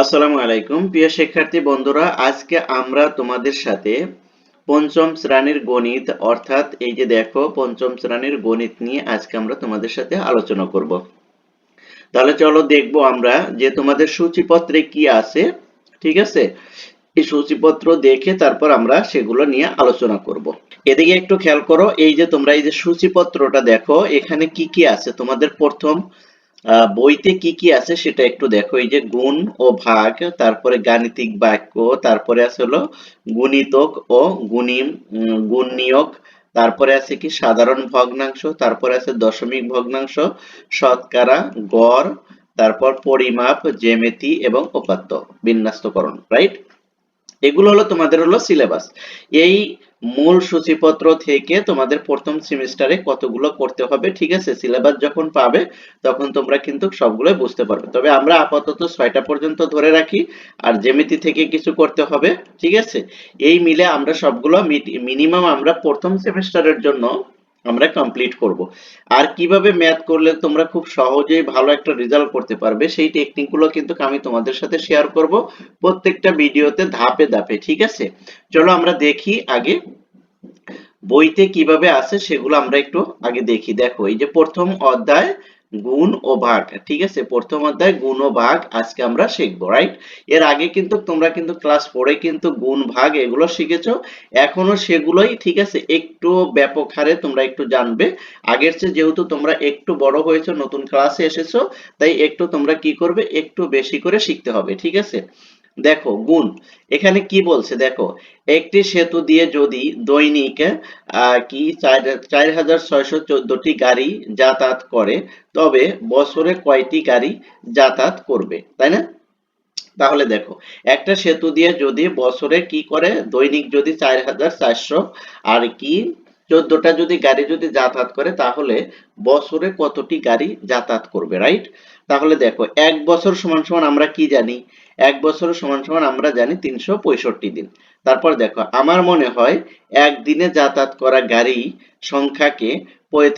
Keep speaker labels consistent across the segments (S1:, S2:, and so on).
S1: আসসালামু আলাইকুম। প্রিয় শিক্ষার্থী বন্ধুরা, আজকে আমরা তোমাদের সাথে পঞ্চম শ্রেণির গণিত, অর্থাৎ এই যে দেখো, পঞ্চম শ্রেণির গণিত নিয়ে আজকে আমরা তোমাদের সাথে আলোচনা করব। তাহলে চলো দেখব আমরা যে তোমাদের সূচিপত্রে কি আছে, ঠিক আছে? এই সূচিপত্র দেখে তারপর আমরা সেগুলো নিয়ে আলোচনা করব। এদিকে একটু খেয়াল করো, এই যে তোমরা এই যে সূচিপত্রটা দেখো, এখানে কি কি আছে? তোমাদের প্রথম বইতে কি কি আছে সেটা একটু দেখো। এই যে গুণ ও ভাগ তারপরে গাণিতিক বাক্য তারপরে আছে হলো গুণিতক ও গুণী উম, গুণনীয়ক তারপরে আছে কি সাধারণ ভগ্নাংশ তারপরে আছে দশমিক ভগ্নাংশ শতকরা গড় তারপর পরিমাপ জ্যামিতি এবং উপাত্ত বিন্যস্তকরণ রাইট এগুলো হলো তোমাদের হলো সিলেবাস এই মূল সূচিপত্র থেকে তোমাদের প্রথম সেমিস্টারে কতগুলো করতে হবে, ঠিক আছে? সিলেবাস যখন পাবে, তখন তোমরা কিন্তু সবগুলোই বুঝতে পারবে। তবে আমরা আপাতত ছয়টা পর্যন্ত ধরে রাখি, আর জ্যামিতি থেকে কিছু করতে হবে, ঠিক আছে? এই মিলে আমরা সবগুলো মিনিমাম আমরা প্রথম সেমিস্টারের জন্য আমরা কমপ্লিট করব। আর কীভাবে ম্যাথ করলে তোমরা খুব সহজেই ভালো একটা রেজাল্ট করতে পারবে, সেই টেকনিকগুলো কিন্তু আমি তোমাদের সাথে শেয়ার করব প্রত্যেকটা ভিডিওতে ধাপে ধাপে, ঠিক আছে? চলো আমরা দেখি আগে বইতে কীভাবে আছে, সেগুলো আমরা একটু আগে দেখি। দেখো, এই যে প্রথম অধ্যায় গুণ ও ভাগ, ঠিক আছে? প্রথম অধ্যায় গুণ ও ভাগ, আজকে আমরা শিখব রাইট এর আগে কিন্তু তোমরা কিন্তু ক্লাস ফোরে কিন্তু গুণ, ভাগ এগুলো শিখেছো, এখনও সেগুলোই, ঠিক আছে? একটু ব্যাপক হারে তোমরা একটু জানবে। আগের চেয়ে যেহেতু তোমরা একটু বড় হয়েছো, নতুন ক্লাসে এসেছ, তাই একটু তোমরা কি করবে? একটু বেশি করে শিখতে হবে, ঠিক আছে? দেখো, গুণ। এখানে কি বলছে দেখো, একটি সেতু দিয়ে যদি দৈনিক কি, চার হাজার ছয়শো গাড়ি যাতায়াত করে, তবে বছরে কয়টি গাড়ি যাতায়াত করবে, তাই না? তাহলে দেখো, একটা সেতু দিয়ে যদি বছরে কি করে, দৈনিক যদি চার হাজার চারশো আর কি চোদ্দটা যদি গাড়ি যদি যাতায়াত করে, তাহলে বছরে কতটি গাড়ি যাতায়াত করবে রাইট তাহলে দেখো, এক বছর সমান সমান আমরা কি জানি? এক বছর সমান সমান আমরা জানি তিনশো পঁয়ষট্টি দিন। তারপর দেখো, আমার মনে হয় একদিনে যাতায়াত করা গাড়ি সংখ্যাকে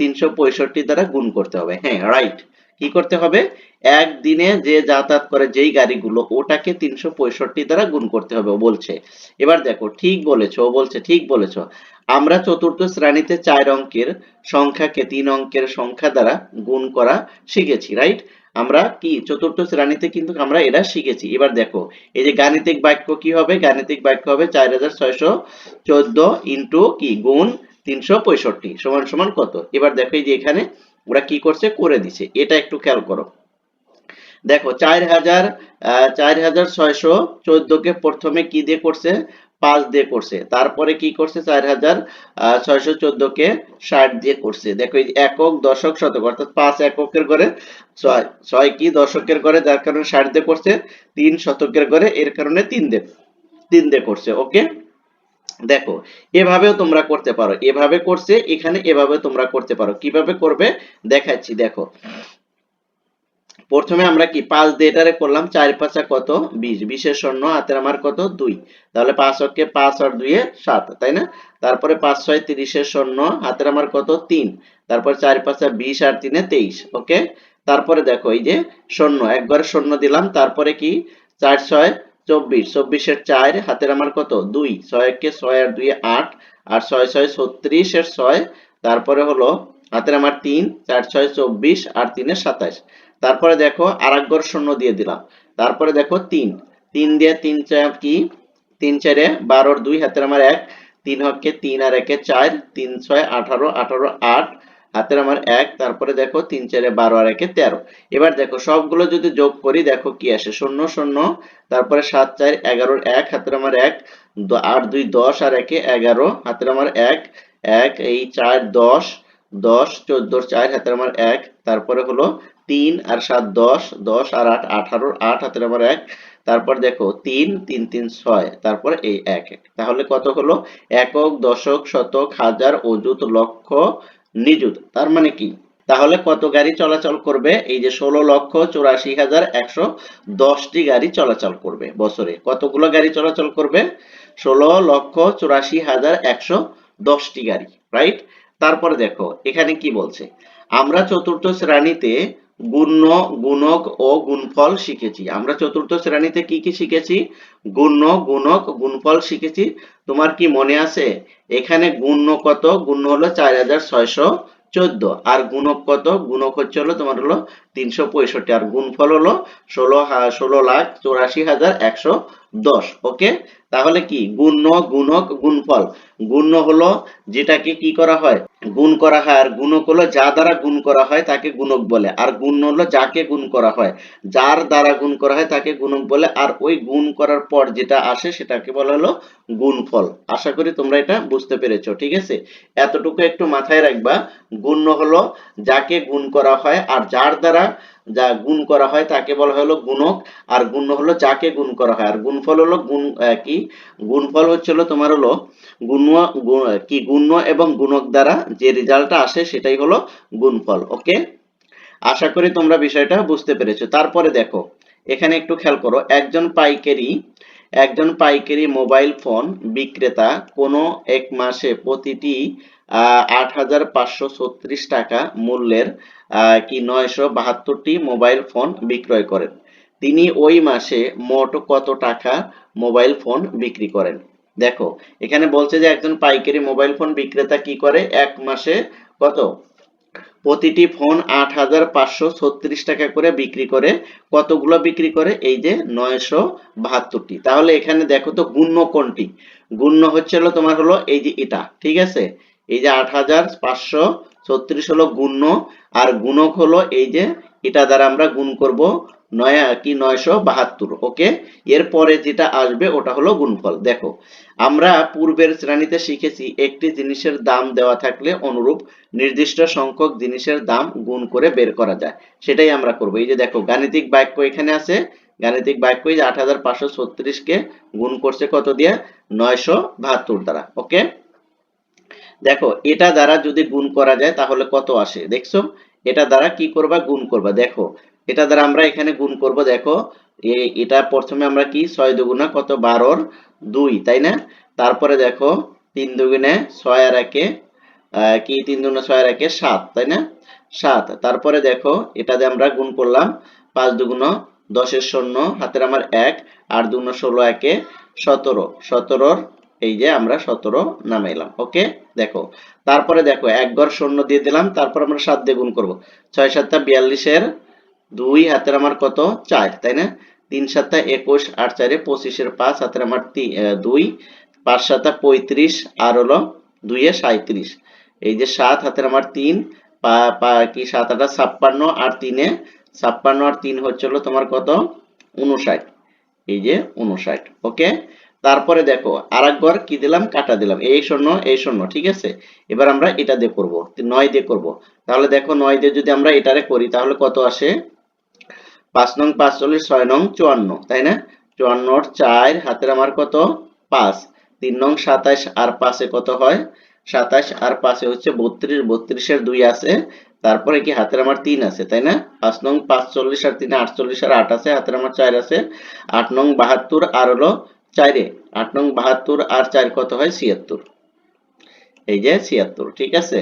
S1: তিনশো পঁয়ষট্টি দ্বারা গুণ করতে হবে। হ্যাঁ রাইট কি করতে হবে? একদিনে যে যাতায়াত করে যেই গাড়িগুলো, ওটাকে তিনশো পঁয়ষট্টি দ্বারা গুণ করতে হবে বলছে। এবার দেখো, ঠিক বলেছ, ও বলছে, ঠিক বলেছ। আমরা চতুর্থ শ্রেণীতে চার অঙ্কের সংখ্যাকে তিন অঙ্কের সংখ্যা দ্বারা গুণ করা শিখেছি রাইট আমরা কি, চতুর্থ শ্রেণীতে কিন্তু আমরা এটা শিখেছি। এবার দেখো, এই যে গাণিতিক বাক্য কি হবে? গাণিতিক বাক্য হবে চার হাজার ছয়শো চোদ্দ ইন্টু কি? গুণ তিনশো পঁয়ষট্টি, সমান সমান কত? এবার দেখো, এই যে এখানে ওরা কি করছে? করে দিছে। এটা একটু খেয়াল করো। দেখো, চার হাজার চার হাজার ছয়শো চোদ্দকে প্রথমে কি দিয়ে করছে? পাঁচ দিয়ে করছে। তারপরে কি করছে? চার হাজার ছয়শো চোদ্দকে ষাট দিয়ে করছে। দেখো একক দশক শতক, অর্থাৎ পাঁচ এককের ঘরে, ছয় ছয় কি দশকের ঘরে, যার কারণে ষাট দিয়ে করছে, তিন শতকের ঘরে, এর কারণে তিন দিয়ে তিন দিয়ে করছে, ওকে? দেখো, এভাবেও তোমরা করতে পারো। এভাবে করছে, এখানে এভাবে তোমরা করতে পারো। কীভাবে করবে? দেখাচ্ছি, দেখো। প্রথমে আমরা কি পাঁচ দিয়ে এটারে করলাম চার পাঁচা কত? বিশ। বিশের শূন্য হাতের আমার কত? দুই। তাহলে পাঁচ অক্ষে পাঁচ আর দুইয়ে সাত, তাই না? তারপরে পাঁচ ছয় তিরিশের শূন্য হাতের আমার কত? তিন। তারপর চার পাঁচা বিশ আর তিনে তেইশ, ওকে? তারপরে দেখো, এই যে শূন্য একবার শূন্য দিলাম, তারপরে কি? চার ছয় চব্বিশ, চব্বিশের চার, হাতের আমার কত? দুই। ছয় একে ছয় আর দুই আট, আর ছয় ছয় ছত্রিশের ছয়, তারপরে হলো হাতের আমার তিন, চার ছয় চব্বিশ আর তিনে সাতাশ। তারপরে দেখো আর শূন্য দিয়ে দিলাম। তারপরে দেখো তিন। তিন দিয়ে তিন চার কি? তিন চারে বারোর দুই, হাতের আমার এক। তিন হককে তিন আর একে চার। তিন ছয়, আঠারো আঠারো আট। হাতের আমার এক। তারপরে দেখো তিন চারে বারো আর একে তেরো। এবার দেখো সবগুলো যদি যোগ করি, দেখো কি আসে? শূন্য শূন্য। তারপরে সাত, চার, এগারোর এক। হাতের আমার এক। আট, দুই, দশ আর একে এগারো। হাতের আমার এক। এক, এই চার, দশ। দশ, চোদ্দোর চার, হাতের আমার এক। তারপরে হলো তিন আর সাত, দশ দশ আর আট, আঠারো, আট হাতের আমার এক। তারপর দেখো, তিন তিন তিন, ছয়, তারপর এই এক। এক তাহলে কত হলো? একক, দশক, শতক, হাজার, অযুত, লক্ষ, নিযুত। তার মানে কি? তাহলে কত গাড়ি চলাচল করবে? এই যে ষোলো লক্ষ, চুরাশি হাজার, একশো দশটি গাড়ি চলাচল করবে বছরে। কতগুলো গাড়ি চলাচল করবে? ষোলো লক্ষ, চুরাশি হাজার, একশো দশটি গাড়ি রাইট তারপরে দেখো, এখানে কি বলছে? আমরা চতুর্থ শ্রেণীতে গুণ্য গুণক ও গুণফল শিখেছি। আমরা চতুর্থ শ্রেণীতে কি কি শিখেছি? গুণ্য গুণক, গুণফল শিখেছি। তোমার কি মনে আছে? এখানে গুণ্য কত? গুণ্য হলো চার হাজার ছয়শো চোদ্দ। আর গুণক কত? গুণক হচ্ছে হলো তোমার হলো তিনশো পঁয়ষট্টি। আর গুণফল হলো ষোলো ষোলো লাখ চৌরাশি হাজার একশো দশ। ওকে? তাহলে কি? গুণ্য গুণক, গুণফল। গুণ্য হলো যেটাকে কি করা হয়? গুণ করা হয় আর গুণক হলো যা দ্বারা গুণ করা হয় তাকে গুণক বলে। আর গুণ হলো যাকে গুণ করা হয়। যার দ্বারা গুণ করা হয় তাকে গুণক বলে। আর ওই গুণ করার পর যেটা আসে সেটাকে বলা হলো গুণফল। আশা করি তোমরা এটা বুঝতে পেরেছ, ঠিক আছে? এতটুকু একটু মাথায় রাখবা। গুণ হলো যাকে গুণ করা হয় আর যার দ্বারা যা গুণ করা হয় তাকে বলা হলো গুণক, আর গুণ্য হলো যাকে গুণ করা হয়। আর গুণফল হলো গুণ কি? গুণফল হচ্ছে হলো তোমার হলো গুণ, গুণ- কি গুণ্য এবং গুণক দ্বারা যে রেজাল্টটা আসে সেটাই হলো গুণফল, ওকে? আশা করি তোমরা বিষয়টা বুঝতে পেরেছ। তারপরে দেখো, এখানে একটু খেয়াল করো, একজন পাইকারি একজন পাইকারি মোবাইল ফোন বিক্রেতা কোনো এক মাসে প্রতিটি আট হাজার পাঁচশো ছত্রিশ টাকা মূল্যের কি নয়শো বাহাত্তরটি মোবাইল ফোন বিক্রয় করেন। তিনি ওই মাসে মোট কত টাকা মোবাইল ফোন বিক্রি করেন? দেখো, এখানে বলছে যে একজন পাইকারি মোবাইল ফোন বিক্রেতা কি করে? এক মাসে কত? প্রতিটি ফোন আট হাজার পাঁচশো ছত্রিশ টাকা করে বিক্রি করে। কতগুলো বিক্রি করে? এই যে নয়শো বাহাত্তরটি। তাহলে এখানে দেখো তো গুণ্য কোনটি? গুণ্য হচ্ছে হলো তোমার হলো এই যে এটা, ঠিক আছে? এই যে আট হাজার পাঁচশো ছত্রিশ হলো গুণ্য, আর গুণক হলো এই যে এটা দ্বারা আমরা গুণ করব নয়, কি নয়শো বাহাত্তর, ওকে? এরপরে যেটা আসবে ওটা হলো গুণফল। দেখো, আমরা পূর্বের শ্রেণীতে শিখেছি একটি জিনিসের দাম দেওয়া থাকলে অনুরূপ নির্দিষ্ট সংখ্যক জিনিসের দাম গুণ করে বের করা যায়। সেটাই আমরা করব। এই যে দেখো, গাণিতিক বাক্য এখানে আছে। গাণিতিক বাক্য এই যে আট হাজার পাঁচশো ছত্রিশ কে গুণ করছে কত দিয়ে? নয়শো বাহাত্তর দ্বারা, ওকে? দেখো, এটা দ্বারা যদি গুণ করা যায় তাহলে কত আসে? দেখছ? এটা দ্বারা কি করবা? গুণ করবা। দেখো, এটা দ্বারা আমরা এখানে গুণ করব, দেখো এটা প্রথমে আমরা কি? ছয় দুগুণা কত? বারোর দুই, তাই না? তারপরে দেখো, তিন দুগুণে ছয় আর একে কি? তিন দুগুণে ছয় আর একে সাত, তাই না? সাত। তারপরে দেখো, এটা দিয়ে আমরা গুণ করলাম, পাঁচ দুগুণ দশের শূন্য, হাতের আমার এক, আট দুগুণ ষোলো একে সতেরো। সতেরোর এই যে আমরা সতেরো নামাইলাম, ওকে? দেখো, তারপরে দেখো, এক ঘর শূন্য দিয়ে দিলাম, তারপর আমরা সাত দিয়ে গুণ করব। ছয় সাতটা বিয়াল্লিশের দুই, হাতের আমার কত? চার, তাই না? তিন সাতটা একুশ, আট চারে পঁচিশের পাঁচ, হাতের আমার দুই, পাঁচ সাতটা পঁয়ত্রিশ, আর হলো দুইয়ে সাঁত্রিশ এই যে সাত, হাতের আমার তিন কি, সাত আটা ছাপ্পান্ন, আর তিনে ছাপ্পান্ন, আর তিন হচ্ছে হলো তোমার কত? উনষাট এই যে উনষাট ওকে? তারপরে দেখো আর ঘর কি দিলাম? কাটা দিলাম। এই শূন্য এই শূন্য, ঠিক আছে? এবার আমরা এটা দিয়ে করব, নয় দিয়ে করব। তাহলে দেখো, নয় দিয়ে যদি আমরা এটারে করি, তাহলে কত আসে? পাঁচ নং পাঁচচল্লিশ ছয় নং চুয়ান্ন, তাই না? চুয়ান্নর চার, হাতের আমার কত? পাঁচ। তিন নং সাতাশ আর পাঁচে কত হয়? সাতাশ আর পাঁচে হচ্ছে বত্রিশ, বত্রিশের দুই আছে। তারপরে কি হাতের আমার তিন আছে, তাই না? পাঁচ নং পাঁচচল্লিশ আর তিন, আটচল্লিশ আর আট আছে, হাতের আমার চার আছে। আট নং বাহাত্তর আর হলো চারে, আট নং বাহাত্তর আর চার কত হয়? ছিয়াত্তর। এই যে ছিয়াত্তর, ঠিক আছে?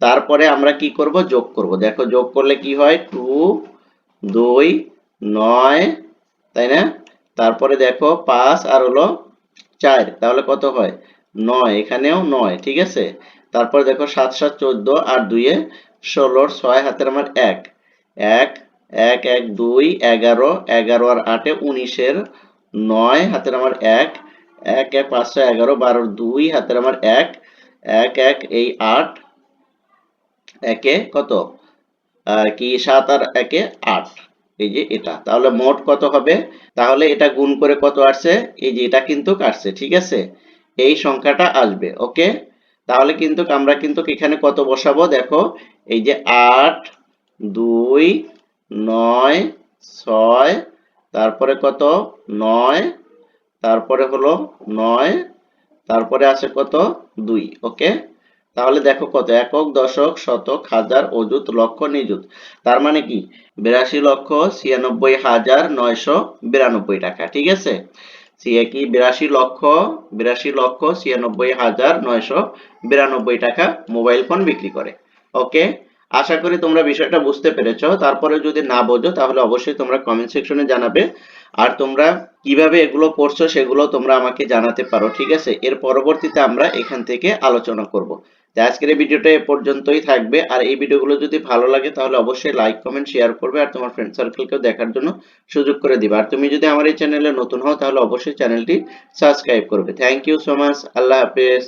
S1: তারপরে আমরা কি করব? যোগ করব। দেখো, যোগ করলে কি হয়? টু, দুই, নয়, তাই না? তারপরে দেখো, পাঁচ আর হলো চার, তাহলে কত হয়? নয়, এখানেও নয়, ঠিক আছে? তারপরে দেখো, সাত সাত, চোদ্দ আর দুইয়ে ষোলোর ছয়, হাতের আমার এক। এক এক এক, দুই, এগারো এগারো আর আটে উনিশের নয়, হাতের আমার এক এক এক পাঁচশো এগারো, বারোর দুই, হাতের আমার এক এক এক, এই আট, একে কত? কি সাত আর একে আট, এই যে এটা। তাহলে মোট কত হবে? তাহলে এটা গুণ করে কত আসছে? এই যে এটা কিন্তু কাটছে, ঠিক আছে? এই সংখ্যাটা আসবে, ওকে? তাহলে কিন্তু আমরা কিন্তু এখানে কত বসাবো? দেখো, এই যে আট, দুই, নয়, ছয় তারপরে কত? নয়। তারপরে হলো নয়। তারপরে আছে কত? দুই। ওকে? তাহলে দেখো কত? একক, দশক, শতক, হাজার, অযুত, লক্ষ, নিযুত। তার মানে কি? বিরাশি লক্ষ, ছিয়ানব্বই হাজার, নয়শো বিরানব্বই টাকা। ঠিক আছে? কি? বিরাশি লক্ষ বিরাশি লক্ষ, ছিয়ানব্বই হাজার, নয়শো বিরানব্বই টাকা মোবাইল ফোন বিক্রি করে। ওকে? আশা করি তোমরা বিষয়টা বুঝতে পেরেছ। তারপরে যদি না বোঝো, তাহলে অবশ্যই তোমরা কমেন্ট সেকশনে জানাবে। আর তোমরা কীভাবে এগুলো পড়ছো, সেগুলো তোমরা আমাকে জানাতে পারো, ঠিক আছে? এর পরবর্তীতে আমরা এখান থেকে আলোচনা করব। আজকের এই ভিডিওটা এ পর্যন্তই থাকবে। আর এই ভিডিওগুলো যদি ভালো লাগে, তাহলে অবশ্যই লাইক কমেন্ট শেয়ার করবে আর তোমার ফ্রেন্ড সার্কেলকেও দেখার জন্য সুযোগ করে দিবে। আর তুমি যদি আমার এই চ্যানেলে নতুন হও, তাহলে অবশ্যই চ্যানেলটি সাবস্ক্রাইব করবে। থ্যাংক ইউ সো মাচ আল্লাহ হাফেজ।